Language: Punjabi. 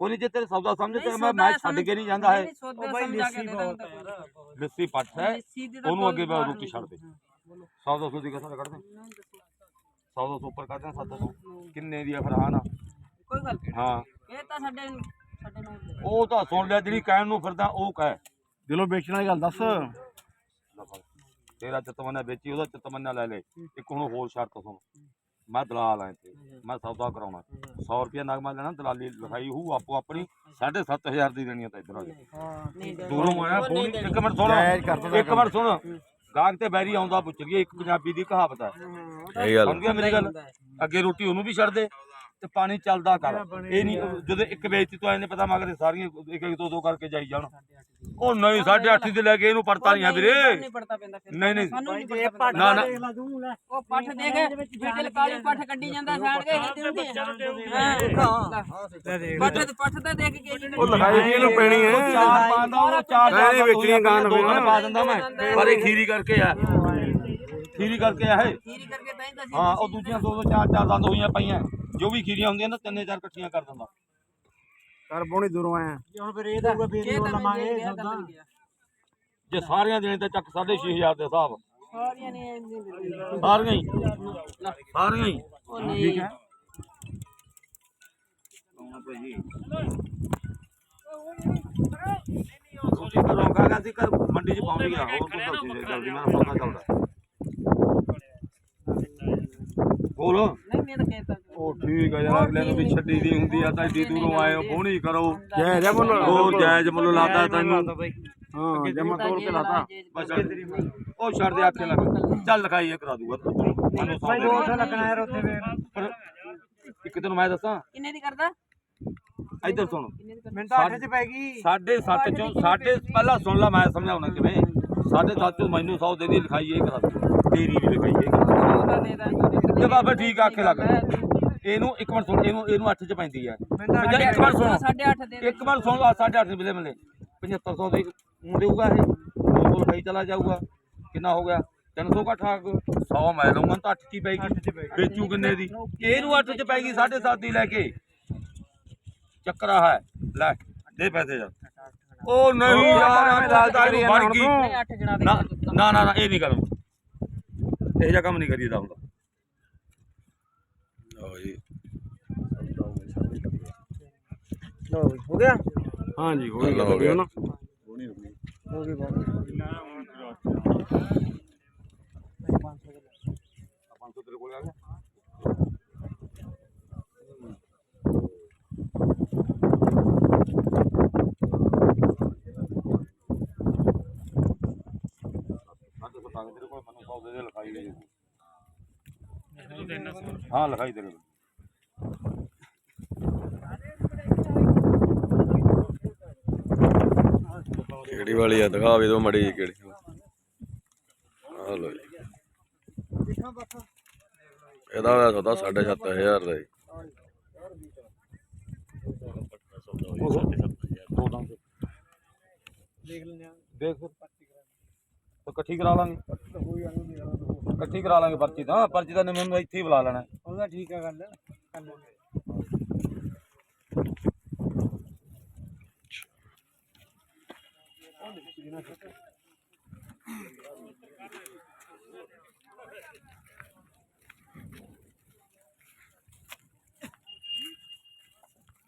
ਕੋਈ ਨਹੀਂ ਜੇ ਤੇਰੇ ਸੌਦਾ ਸਮਝ ਤੇ ਮੈਂ ਮੈਂ ਛੱਡ ਕੇ ਨਹੀਂ ਜਾਂਦਾ ਹੈ ਉਹ ਬਾਈ ਲੱਸੀ ਬਹੁਤ ਹੈ। ਲੱਸੀ ਪੱਠ ਹੈ ਉਹਨੂੰ ਅੱਗੇ ਮੈਂ ਰੋਟੀ। ਛੱਡ ਦੇ। ਹਾਂ, ਬੋਲੋ। ਸੌ ਦੋ ਕੱਢ ਦੇ। ਨਹੀਂ ਦੱਸੋ। ਸੌ ਦੋ ਸੌ ਉੱਪਰ ਕੱਢ ਦੇ 700 ਕਿੰਨੇ ਦੀ ਆ ਫਿਰ ਹਾਂ ਨਾ? ਕੋਈ ਗੱਲ ਨਹੀਂ ਹਾਂ। ਇਹ ਤਾਂ ਸਾਡੇ ਸਾਡੇ ਨਾਲ। ਉਹ ਤਾਂ ਸੁਣ ਲਿਆ ਜਿਹੜੀ ਕਹਿਣ ਨੂੰ ਫਿਰਦਾ ਉਹ ਕਹਿ। ਦਿਲੋਂ ਵੇਚਣ ਵਾਲੀ ਗੱਲ ਦੱਸ। ਤੇਰਾ ਚਤਮਨਾ ਵੇਚੀ ਉਹਦਾ ਚਤਮਨਾ ਲੈ ਲੈ। ਇੱਕ ਹੁਣ ਹੋਰ ਸ਼ਰਤ ਸੁਣ। ਮੈਂ ਦਲਾਲ ਆਂ ਇੱਥੇ। ਮੈਂ ਸੌਦਾ ਕਰਾਉਣਾ। 100 ਰੁਪਏ ਨਗਮਾ ਲੈਣਾ ਦਲਾਲੀ ਲਿਖਾਈ ਹੂ ਆਪੋ ਆਪਣੀ 7500 ਦੀ ਦੇਣੀ ਆ ਤਾਂ ਇੱਧਰ ਆ ਦੇ- ਦੂਰੋਂ ਆਇਆ ਫੋਨ। ਇੱਕ ਮਿੰਟ ਸੁਣ। ਇੱਕ ਮਿੰਟ ਸੁਣ। ਗਾਹਕ ਤੇ ਬੈਰੀ ਆਉਂਦਾ ਪੁੱਛ ਗਿਆ ਇੱਕ ਪੰਜਾਬੀ ਦੀ ਕਹਾਵਤ ਹੈ। ਸਮਝ ਗਿਆ ਮੇਰੀ ਗੱਲ। ਅੱਗੇ ਰੋਟੀ ਉਹਨੂੰ ਵੀ ਛੱਡ ਦੇ। ਤੇ ਪਾਣੀ ਚੱਲਦਾ ਕਰ। ਇਹ ਨਹੀਂ ਜਦੋਂ ਇੱਕ ਵੇਚਤੀ ਤੋਂ ਇਹਨੇ ਪਤਾ ਮਗਰ ਸਾਰੀਆਂ ਇੱਕ ਇੱਕ ਦੋ ਦੋ ਕਰਕੇ ਜਾਈ ਜਾਣ। ਉਹ ਨਹੀਂ 8.5 ਦੇ ਲੈ ਕੇ ਇਹਨੂੰ ਪੜਤਾ ਨਹੀਂ ਆ ਵੀਰੇ। ਨਹੀਂ ਪੜਤਾ ਪੈਂਦਾ ਫਿਰ। ਨਹੀਂ, ਨਾ, ਨਾ। ਉਹ ਪੱਠ ਦੇ ਕੇ ਬੀਟਲ ਕਾਲੀ ਪੱਠ ਕੱਢੀ ਜਾਂਦਾ ਸਾੜ ਕੇ ਹੈ। ਪੱਠ ਤੇ ਪੱਠ ਤਾਂ ਦੇਖ ਕੇ ਉਹ ਲਗਾਈ ਵੀ ਇਹਨੂੰ ਪੈਣੀ ਹੈ। ਚਾਰ ਪਾਉਂਦਾ ਉਹ ਚਾਰ ਨਹੀਂ, ਨਹੀਂ, ਵੇਚਣੀ ਗਾਂ ਨੂੰ ਦੋ ਫਿਰ। ਪਾ ਦਿੰਦਾ ਮੈਂ। ਪਰ ਇਹ ਖੀਰੀ ਕਰਕੇ ਆ। ਖੀਰੀ ਕਰਕੇ ਆ ਇਹ। ਖੀਰੀ ਕਰਕੇ ਤਾਂ ਹੀ ਤਾਂ ਅਸੀਂ ਹਾਂ ਉਹ ਦੂਜੀਆਂ ਦੋ ਦੋ ਚਾਰ ਚਾਰ ਦੰਦ ਹੋਈਆਂ ਪਈਆਂ। ਜੋ ਵੀ ਖੀਰੀਆਂ ਹੁੰਦੀਆਂ ਨਾ ਤਿੰਨੇ ਚਾਰ ਇਕੱਠੀਆਂ ਕਰ ਦਿੰਦਾ। ਕਰ ਬੋਣੀ ਦੂਰੋਂ ਆਇਆ। ਜੇ ਹੁਣ ਫਿਰ ਇਹ ਦਊਗਾ ਫਿਰ ਇਹ ਲਵਾਂਗੇ ਸੌਦਾ। ਜੇ ਸਾਰੀਆਂ ਦੇਣੇ ਤਾਂ ਚੱਕ 6500 ਦੇ ਹਿਸਾਬ। ਸਾਰੀਆਂ ਨੇ ਇੰਨੀ ਦਿੱਤੀ। ਸਾਰੀਆਂ ਹੀ। ਸਾਰੀਆਂ ਹੀ। ਉਹ ਨਹੀਂ। ਤੁਸੀਂ ਕਰੋ ਕਾਗਾ ਸੀ ਕਰ ਮੰਡੀ ਚ ਪਾਉਂਦੀ ਆ ਹੋਰ ਜੇ ਜਲਦੀ ਮੇਰਾ ਸੌਦਾ ਚੱਲਦਾ। ਬੋਲ। ਨਹੀਂ ਮੈਂ ਤਾਂ ਕਹਿਤਾ। ਉਹ ਠੀਕ ਆ ਯਾਰ ਅਗਲੇ ਨੂੰ ਵੀ ਛੱਡੀ ਦੀ ਹੁੰਦੀ ਆ ਤਾਂ ਏਡੀ ਦੂਰੋਂ ਆਏ ਹੋ ਬੋਣੀ ਕਰੋ। ਜੈ ਜੈ ਬੋਲ ਹੋਰ ਜਾਇਜ਼ ਮੁੱਲ ਲਾਤਾ ਤੈਨੂੰ ਹਾਂ ਜਮਾ ਤੋਲ ਕੇ ਲਾਤਾ। ਬਸ ਉਹ ਛੱਡ ਦੇ ਆਖੇ ਲੱਗ ਚੱਲ ਲਿਖਾਈ ਇਹ ਕਰਾ ਦੂਗਾ। ਮੈਨੂੰ ਭਾਈ ਸੌਦੇ 200 ਲੱਗਣਾ ਯਾਰ ਉੱਥੇ ਫਿਰ। ਪਰ ਇੱਕ ਤੈਨੂੰ ਮੈਂ ਦੱਸਾਂ। ਕਿੰਨੇ ਦੀ ਕਰਦਾ? ਇੱਧਰ ਸੁਣ। ਤਾਂ 8 ਚ ਪੈ ਗਈ। ਸਾਢੇ ਸੱਤ ਚੋਂ ਸਾਢੇ ਪਹਿਲਾਂ ਸੁਣ ਲੈ ਮੈਂ ਸਮਝਾਉਣਾ ਕਿਵੇਂ। ਸਾਢੇ ਸੱਤ ਚੋਂ ਮੈਨੂੰ 100 ਦੇ ਦੀ ਲਿਖਾਈ ਇਹ ਕਰਾ ਦੂੰ। ਤੇਰੀ ਵੀ ਲਿਖਾਈ ਇਹ ਕਰਾ ਦਾਂਗੇ। ਤੇ ਬਾਬਾ ਠੀਕ ਆ, ਆਖੇ ਲੱਗ। ਇਹਨੂੰ ਇੱਕ ਮਿੰਟ ਸੁਣ ਇਹਨੂੰ ਇਹਨੂੰ 8 ਚ ਪੈਂਦੀ ਤਾਂ ਪੰਜਾਹ- ਇੱਕ ਮਿੰਟ ਸੁਣ। ਦੇ ਇੱਕ ਮਿੰਟ ਸੁਣ ਲਾ 8.5 ਮਿਲੇ। ਮਿਲੇ 7500 ਦੇ ਊਂ ਦੇਊਗਾ ਇਹ। 200 ਲਿਖਾਈ ਚਲਾ ਜਾਊਗਾ। ਕਿੰਨਾ ਹੋ ਗਿਆ? 300 ਘੱਟ ਆ 100 ਮੈਂ ਲਊਂਗਾ ਤਾਂ 8 ਚ ਹੀ ਪੈਗੀ। ਵੇਚੂ ਕਿੰਨੇ ਦੀ? ਇਹਨੂੰ 8 ਚ ਪੈਗੀ 7.5 ਦੀ ਲੈ ਕੇ। ਚੱਕਰ ਆ ਹੈ। ਲੈ ਦੇ ਪੈਸੇ ਜਾ ਉਹ ਨਹੀਂ ਯਾਰ ਲੱਗਦਾ ਇਹਨੂੰ ਗਈ। ਜਣਾ ਦੇ ਨਾ ਨਾ ਨਾ ਇਹ ਨਹੀਂ ਕਰੋ। ਇਹ ਜਿਹਾ ਕੰਮ ਨਹੀਂ ਕਰੀਦਾ ਹੁੰਦਾ ਲਓ ਬਈ, ਹੋ ਗਿਆ? ਹਾਂ ਜੀ ਹੋ ਗੱਲ ਹੋ ਗਿਆ। ਨਾ ਹੋ ਗਈ ਬਹੁਤ 500 ਤੇਰੇ ਕੋਲ ਆ ਗਿਆ ਸਾਡੇ ਕੋਲ ਤਾਂ ਤੇਰੇ ਕੋਲ ਮੈਨੂੰ ਸੌਦੇ ਦੇ ਲਿਖਾਈ ਦੇ ਹਾਂ ਲਿਖਾਈ ਤੇਰੇ ਕੋਲ। ਕਿਹੜੀ ਵਾਲੀ ਆ? ਦਿਖਾ ਵੀ ਦੋ ਮੜੀ ਜੀ ਕਿਹੜੀ ਆ। ਲਓ ਜੀ। ਇਹਦਾ ਹੋਇਆ ਸੌਦਾ 7500 ਦਾ ਜੀ ਦੋ ਦੰਦ ਦੇਖ ਲੈਂਦੇ ਆ। ਦੇਖ ਫਿਰ। ਤਾਂ ਇਕੱਠੀ ਕਰਾ ਲਾਂਗੇ। ਇਕੱਠੀ ਕਰਾ ਲਾਂਗੇ ਪਰਚੀ ਤਾਂ। ਪਰਚੀ ਤਾਂ ਮੈਨੂੰ ਇੱਥੇ ਹੀ ਬੁਲਾ ਲੈਣਾ। ਉਹਦਾ ਠੀਕ ਆ ਗੱਲ। ਕਰ ਲਾਂਗੇ। ਉਹ ਲਿਖ ਦੇਣਾ